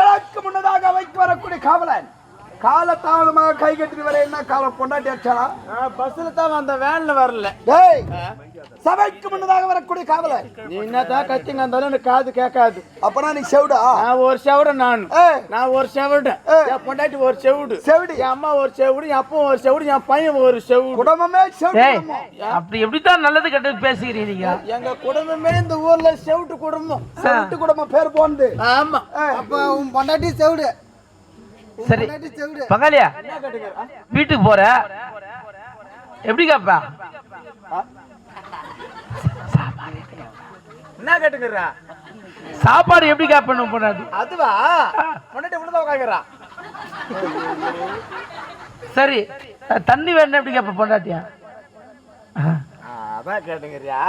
எனக்கு முன்னதாக வைத்து வரக்கூடிய காவலன். கால தாமதமாக கை கட்டி வர என்ன காலம்? பொண்டாட்டி அடிச்சாளா பஸ்ல தான் வந்த வேன்ல வரல. டேய் சபைக்கு முன்னதாக வரக்கூடிய காவலன் நீ என்னதான் கத்திங்க இருந்தாலும் எனக்கு காது கேட்காது. அப்பனா நீ செவிடா? நான் ஒரு செவிட நான். நான் ஒரு செவிடு. என் பொண்டாட்டி ஒரு செவிடு. செவிடு. என் அம்மா ஒரு செவிடு என் அப்பா ஒரு செவிடு என் பையன் ஒரு செவிடு. குடும்பமே செவிடு. அப்படி எப்படித்தான் நல்லது கெட்டது பேசுகிறீங்க எங்க குடும்பமே இந்த ஊர்ல செவிட்டு குடும்பம். செவிட்டு குடும்பம் பேர் போனது. ஆமா. அப்ப உன் பொண்டாட்டி செவிடு. சரி. பங்காளியா வீட்டுக்கு போற? எப்படி கேப்பா என்ன கேட்டுக்கிறா? சாப்பாடு எப்படி கேப்பணும் பொண்ணாடி அதுவா? பொண்டாட்டி உள்ளதா உட்காக்கிறா சரி தண்ணி வேணும் எப்படி கேப்ப பொண்டாட்டியா அதான் கேட்டுக்கிறியா?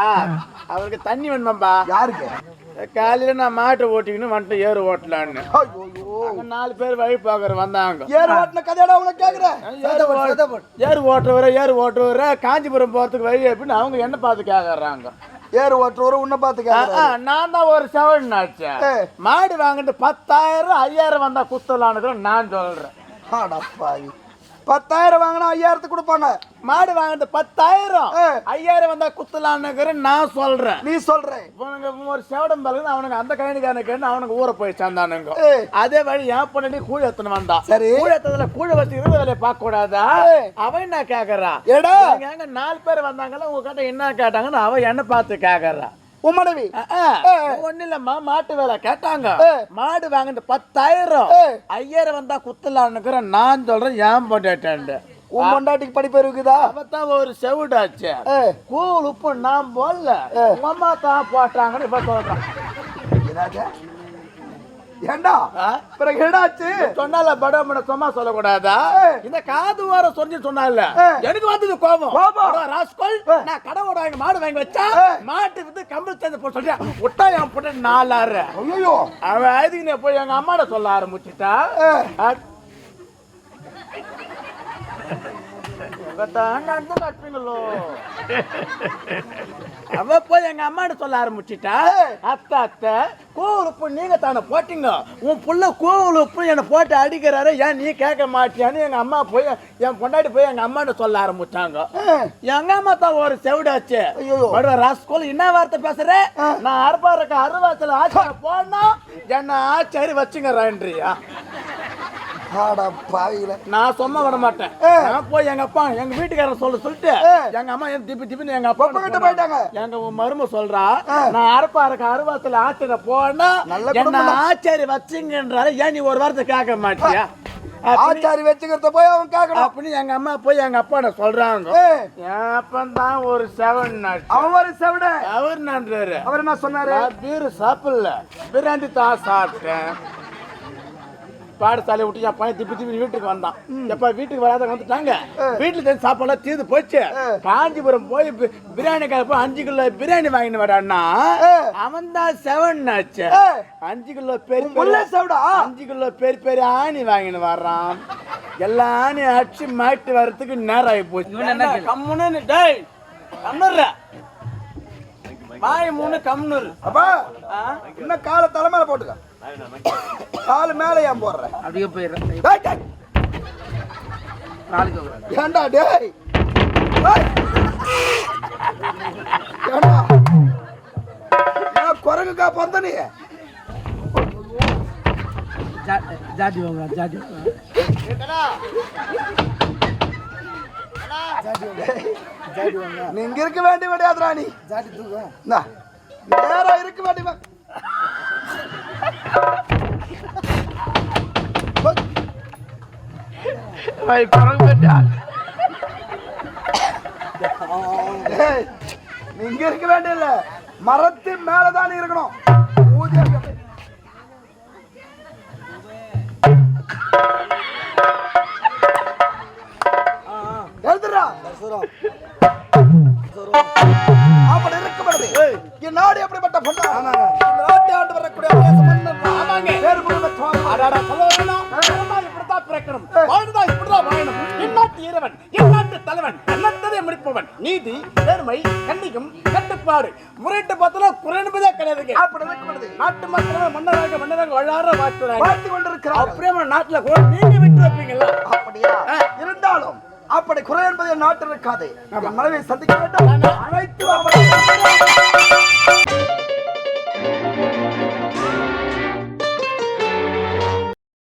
அவருக்கு தண்ணி வேணுமாம்பா? யாருக்கு? காலையில நான் மாட்டை ஓட்டிக்கின்னு வந்துட்டு ஏறு ஓட்டலான்னு. நாலு பேர் வழி பாக்குற வந்தாங்க. ஏறு ஓட்டின கதையோட உனக்கு கேக்குறேன் ஏறு ஓ- ஏறு ஓட்டுறவர காஞ்சிபுரம் போறதுக்கு வழி அப்படின்னு அவங்க என்ன பார்த்து கேக்குறாங்க. ஏறு ஓட்டுறவரு உன்னை பார்த்து கேக்குறேன் நான் தான் ஒரு செவன் ஆச்சேன் ஏ. மாடு வாங்கிட்டு பத்தாயிரம் ஐயாயிரம் வந்தா குத்தலான்னு நான் சொல்றேன். பத்தாயிரம் வாங்கினா ஐயாயிரத்துக்கு கொடுப்பாங்க. மாடு வாங்கிட்டு பத்தாயிரம். ஐயாயிரம் வந்தா குத்தலான்னு நான் சொல்றேன். நீ சொல்ற. இவனுங்க ஒரு செவடம் பலகு அவனுக்கு அந்த கழனிக்காரனுக்கு அவனுக்கு ஊற போய் சேர்ந்தானுங்க. அதே வழி என் பொண்ணு கூழ எத்தனை வந்தான் சரி. கூழ எத்ததுல கூழ வச்சுக்கிறது வேலையை பார்க்க கூடாதா. அவன் என்ன கேக்குறா? ஏடா நாலு பேர் வந்தாங்கல்ல உங்க கிட்ட என்ன கேட்டாங்கன்னு அவன் என்ன பார்த்து கேக்குறா. உன் மனைவி. ஒண்ணு இல்லம்மா மாட்டு வேலை கேட்டாங்க. மாடு வாங்கிட்டு பத்தாயிரம். ஐயாயிரம் வந்தா குத்தலான்னு நான் சொல்றேன் ஏன் போட்டேன் உன் பொண்டாட்டிக்கு படிப்பு இருக்குதா? அவத்தான் ஒரு செவிடாச்சு. கூழ் உப்பு நான் போடல. உங்க அம்மா தான் போட்டாங்கன்னு இப்ப சொல்றேன்? ஏண்டா? பிறகு என்னாச்சு சொன்னால படமட சும்மா சொல்லக்கூடாதா. இந்த காது வார சொல்லி சொன்னால. எனக்கு வந்தது கோபம் கோபம். ராஸ்கோல். நான் கடை ஓட வாங்கி மாடு வாங்கி வச்சா. மாட்டு வித்து கம்பல் சேர்ந்து போய் சொல்றேன் விட்டா என் புட்ட நாலாறு ஐயோ அவன் அதுக்கு போய் எங்க அம்மாட சொல்ல ஆரம்பிச்சுட்டா ஏய். அ- உங்க தான் நடந்து நட்பீங்களோ அவ போய் எங்க அம்மாட்ட சொல்ல ஆரம்பிச்சிட்டா அத்தை அத்தை கோவில் உப்பு நீங்க தானே போட்டீங்க? உன் புள்ள கோவில் உப்பு என்னை போட்டு அடிக்கிறாரு. ஏன் நீ கேட்க மாட்டியான்னு எங்க அம்மா போய் என் பொண்டாட்டி போய் எங்க அம்மாட்ட சொல்ல ஆரம்பிச்சாங்க. எங்க அம்மா தான் ஒரு செவிடாச்சு. ஐயோ. ராஸ்கோல் என்ன வார்த்தை பேசுற? நான் அறுபாருக்க அறுவாத்துல ஆச்சார போனா என்ன ஆச்சாரி வச்சுங்கிறான்றியா ஆடா பாவியில நான் சும்மா விட மாட்டேன். நான் போய் எங்க அப்பா எங்க வீட்டுக்காரன் சொல்ல சொல்லிட்டு எங்க அம்மா என் திப்பி திப்பின்னு எங்க அப்பா கிட்ட போயிட்டாங்க. எங்க மரும சொல்றா நான் அரப்பா இருக்க அருவாத்துல ஆத்திர போனா நல்ல என்ன ஆச்சாரி வச்சுங்கன்றாரு. ஏன் நீ ஒரு வாரத்தை கேட்க மாட்டியா? ஆச்சாரி வச்சுக்கிறத போய் அவன் கேட்கணும். அப்படின்னு எங்க அம்மா போய் எங்க அப்பா சொல்றாங்க. என் அப்பன் தான் ஒரு செவன் அவன் ஒரு செவிட அவர் நன்றாரு அவர் என்ன சொன்னாரு? பீரு சாப்பிடல. பிராண்டி தான் சாப்பிட்டேன். பாடசாலை விட்டு என் பையன் திப்பி திப்பி வீட்டுக்கு வந்தான். எப்ப வீட்டுக்கு வராத வந்துட்டாங்க. வீட்டுல தெரிஞ்ச சாப்பாடுலாம் தீர்ந்து போச்சு. காஞ்சிபுரம் போய் பிரியாணி கடை போய் அஞ்சு கிலோ பிரியாணி வாங்கிட்டு வரான்னா அவன் தான் செவன் ஆச்சு. அஞ்சு கிலோ பெரிய அஞ்சு கிலோ பெரிய பெரிய ஆணி வாங்கிட்டு வர்றான். எல்லா ஆணி அடிச்சு மாட்டு வர்றதுக்கு நேரம் ஆகி போச்சு. கம்முன்னு டேய் கம்னுற வாய் மூணு கம்னுரு அப்பா இன்னும் கால தலைமையில போட்டுக்க. காலு மேல ஏன் போடுற? அப்படியே போயிடுறேன். நாளைக்கு. ஏண்டா டேய். ஏண்டா? குரங்குக்கா பந்த நீ? ஜாதி வாங்க ஜாதி நீ இங்க இருக்க வேண்டிய விடையாதுடா நீ. ஜாட்டி தூக்கு இந்தா, நேரா இருக்க வேண்டிய வ- ஐய், குரங்கு பெட்டா. டேய், நீ இங்க இருக்க வேண்டிய மரத்தின் மேலதான் இருக்கணும் அப்படி இருக்கப்படுது என் நாடு எப்படிப்பட்ட பொண்ணா? நாட்டை ஆண்டு வரக்கூடிய இப்படித்தான் பிறக்கணும். வாழணும். இந்நாட்டு இந்நாட்டு தலைவன் எண்ணத்ததை முடிப்பவன். நீதி நேர்மை கண்டிக்கும் கட்டுப்பாடு. முறையிட்டு பார்த்தா குறை என்பதே கிடையாதுங்க. அப்படி நாட்டு மக்கள் மன்னராக மன்னராக வள்ளார மாற்றுறாங்க பார்த்து கொண்டிருக்கிறார்கள். அப்படியே நாட்டுல நீங்க விட்டு வைப்பீங்களா அப்படியா? இருந்தாலும் அப்படி குறை என்பதை நாட்டு இருக்காது மனைவி சந்திக்க வேண்டும். அழைத்து வா.